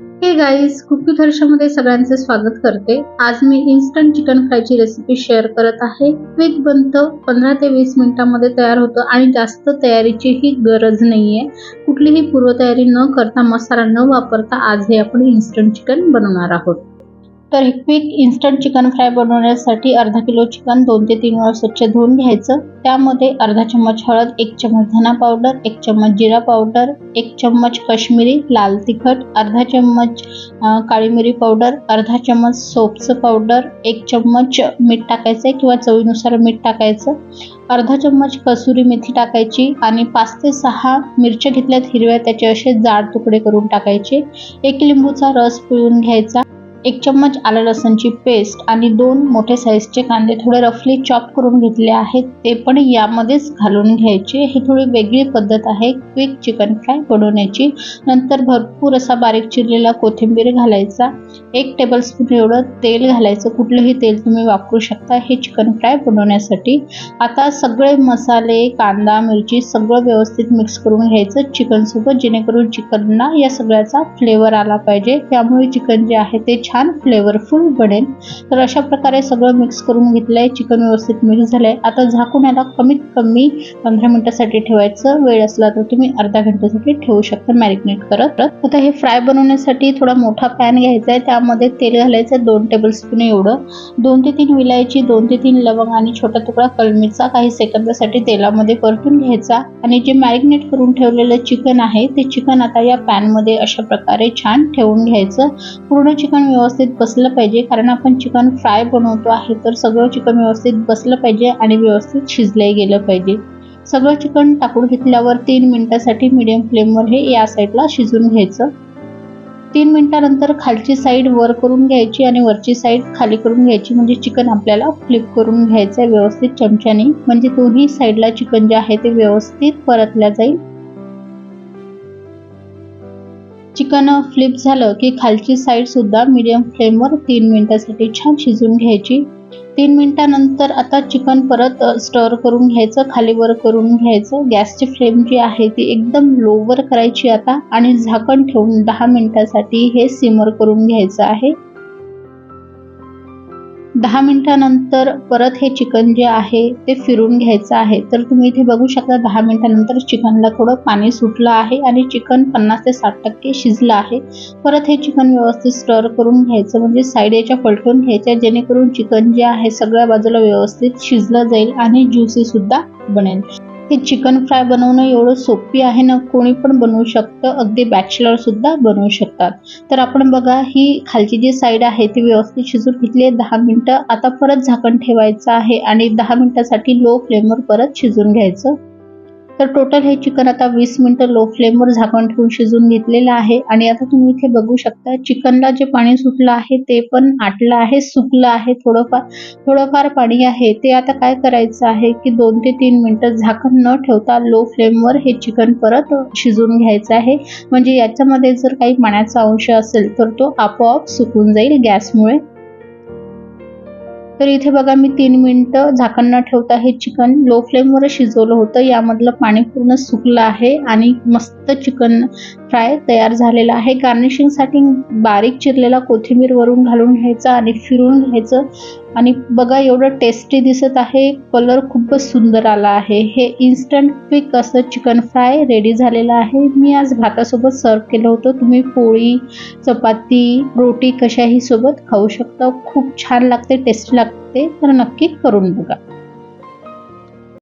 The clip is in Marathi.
हे गाईज कुकी थर्षामध्ये सगळ्यांचे स्वागत करते. आज मी इन्स्टंट चिकन फ्रायची रेसिपी शेअर करत आहे. क्विक बनतं पंधरा ते वीस मिनिटांमध्ये तयार होतं आणि जास्त तयारीचीही गरज नाहीये. कुठलीही पूर्वतयारी न करता मसाला न वापरता आज हे आपण इन्स्टंट चिकन बनवणार आहोत. तर हे क्विक इन्स्टंट चिकन फ्राय बनवण्यासाठी अर्धा किलो चिकन दोन ते तीन वेळा स्वच्छ धुवून घ्यायचं. त्यामध्ये अर्धा चम्मच हळद एक चम्मच धना पावडर एक चम्मच जिरा पावडर एक चम्मच काश्मीरी लाल तिखट अर्धा चम्मच काळी मिरी पावडर अर्धा चम्मच सोपचं पावडर एक चम्मच मीठ टाकायचं आहे किंवा चवीनुसार मीठ टाकायचं. अर्धा चम्मच कसुरी मेथी टाकायची आणि पाच ते सहा मिरच्या घेतल्यात हिरव्या त्याचे असे जाड तुकडे करून टाकायचे. एक लिंबूचा रस पिळून घ्यायचा. एक चम्मच आलं लसणची पेस्ट आणि दोन मोठे साईजचे कांदे थोडे रफली चॉप करून घेतले आहेत. ते पण यामध्येच घालून घ्यायचे. ही थोडी वेगळी पद्धत आहे. क्विक चिकन फ्राय बनवण्याची. नंतर भरपूर असा बारीक चिरलेला कोथिंबीर घालायचा. एक टेबलस्पून एवढं तेल घालायचं. कुठलंही तेल तुम्ही वापरू शकता हे चिकन फ्राय बनवण्यासाठी. आता सगळे मसाले कांदा मिरची सगळं व्यवस्थित मिक्स करून घ्यायचं चिकनसोबत जेणेकरून चिकनला या सगळ्याचा फ्लेवर आला पाहिजे. त्यामुळे चिकन जे आहे ते छान फ्लेवरफुल बनेल. तर अशा प्रकारे सगळं मिक्स करून घेतलंय. चिकन व्यवस्थित मिक्स झालंय. आता झाकून याला कमीत कमी पंधरा मिनिटासाठी ठेवायचं. वेळ असला तर तुम्ही अर्धा घंट्यासाठी ठेवू शकता. मॅरिनेट करत. आता हे फ्राय बनवण्यासाठी थोडा मोठा पॅन घ्यायचा आहे त्यामध्ये तेल घालायचं दोन टेबल स्पून एवढं. दोन ते तीन विलायची दोन ते तीन लवंग आणि छोटा तुकडा कलमीचा काही सेकंदासाठी तेलामध्ये परतून घ्यायचा. आणि जे मॅरिनेट करून ठेवलेलं चिकन आहे ते चिकन आता या पॅनमध्ये अशा प्रकारे छान ठेवून घ्यायचं. पूर्ण चिकन व्यवस्थित बसलं पाहिजे. कारण आपण चिकन फ्राय बनवतो आहे तर सगळं चिकन व्यवस्थित बसलं पाहिजे आणि व्यवस्थित शिजलंही गेलं पाहिजे. सगळं चिकन टाकून घेतल्यावर तीन मिनटासाठी मिडियम फ्लेमवर हे या साईडला शिजून घ्यायचं. तीन मिनटानंतर खालची साईड वर करून घ्यायची आणि वरची साईड खाली करून घ्यायची. म्हणजे चिकन आपल्याला फ्लिप करून घ्यायचं आहे व्यवस्थित चमच्याने. म्हणजे दोन्ही साईडला चिकन जे आहे ते व्यवस्थित परतल्या जाईल. चिकन फ्लिप झालं की खालची साईड सुद्धा मीडियम फ्लेमवर तीन मिनिटासाठी छान शिजून घ्यायची. तीन मिनटानंतर आता चिकन परत स्टर करून घ्यायचं खाली वर करून घ्यायचं. गॅसची फ्लेम जी आहे ती एकदम लोवर करायची आता आणि झाकण ठेवून दहा मिनटासाठी हे सिमर करून घ्यायचं आहे. दहा मिनिटानंतर परत हे चिकन जे आहे ते फिरून घ्यायचं आहे. तर तुम्ही इथे बघू शकता दहा मिनिटानंतर चिकनला थोडं पाणी सुटलं आहे आणि चिकन पन्नास ते साठ टक्के शिजलं आहे. परत हे चिकन व्यवस्थित स्टर करून घ्यायचं म्हणजे साईड याच्या पलटून घ्यायच्या जेणेकरून चिकन जे आहे सगळ्या बाजूला व्यवस्थित शिजलं जाईल आणि ज्युसीसुद्धा बनेल. हे चिकन फ्राय बनवणं एवढं सोपी आहे ना कोणी पण बनवू शकतं. अगदी बॅचलर सुद्धा बनवू शकतात. तर आपण बघा ही खालची जी साईड आहे ती व्यवस्थित शिजून घेतली आहे. दहा मिनिटं आता परत झाकण ठेवायचं आहे आणि दहा मिनिटासाठी लो फ्लेमवर परत शिजून घ्यायचं. तर टोटल हे चिकन आता वीस मिनिटं लो फ्लेमवर झाकण ठेवून शिजून घेतलेलं आहे. आणि आता तुम्ही इथे बघू शकता चिकनला जे पाणी सुटलं आहे ते पण आटलं आहे सुकलं आहे. थोडंफार थोडंफार पाणी आहे. ते आता काय करायचं आहे की दोन ते तीन मिनटं झाकण न ठेवता लो फ्लेमवर हे चिकन परत शिजून घ्यायचं आहे. म्हणजे याच्यामध्ये जर काही पाण्याचा अंश असेल तर तो आपोआप सुकून जाईल गॅसमुळे. तर इथे बघा मी तीन मिनटं झाकण न ठेवता हे चिकन लो फ्लेमवर शिजवलं होतं. यामधलं पाणी पूर्ण सुकलं आहे आणि मस्त चिकन फ्राय तयार झालेला आहे. गार्निशिंगसाठी बारीक चिरलेला कोथिंबीर वरून घालून घ्यायचा आणि फिरून घ्यायचं. आणि बघा एवढं टेस्टी दिसत आहे. कलर खूपच सुंदर आला आहे. हे इन्स्टंट क्विक असं चिकन फ्राय रेडी झालेलं आहे. मी आज भातासोबत सर्व केलं होतं. तुम्ही पोळी चपाती रोटी कशाही सोबत खाऊ शकता. खूप छान लागते टेस्टी लागते. तर नक्की करून बघा.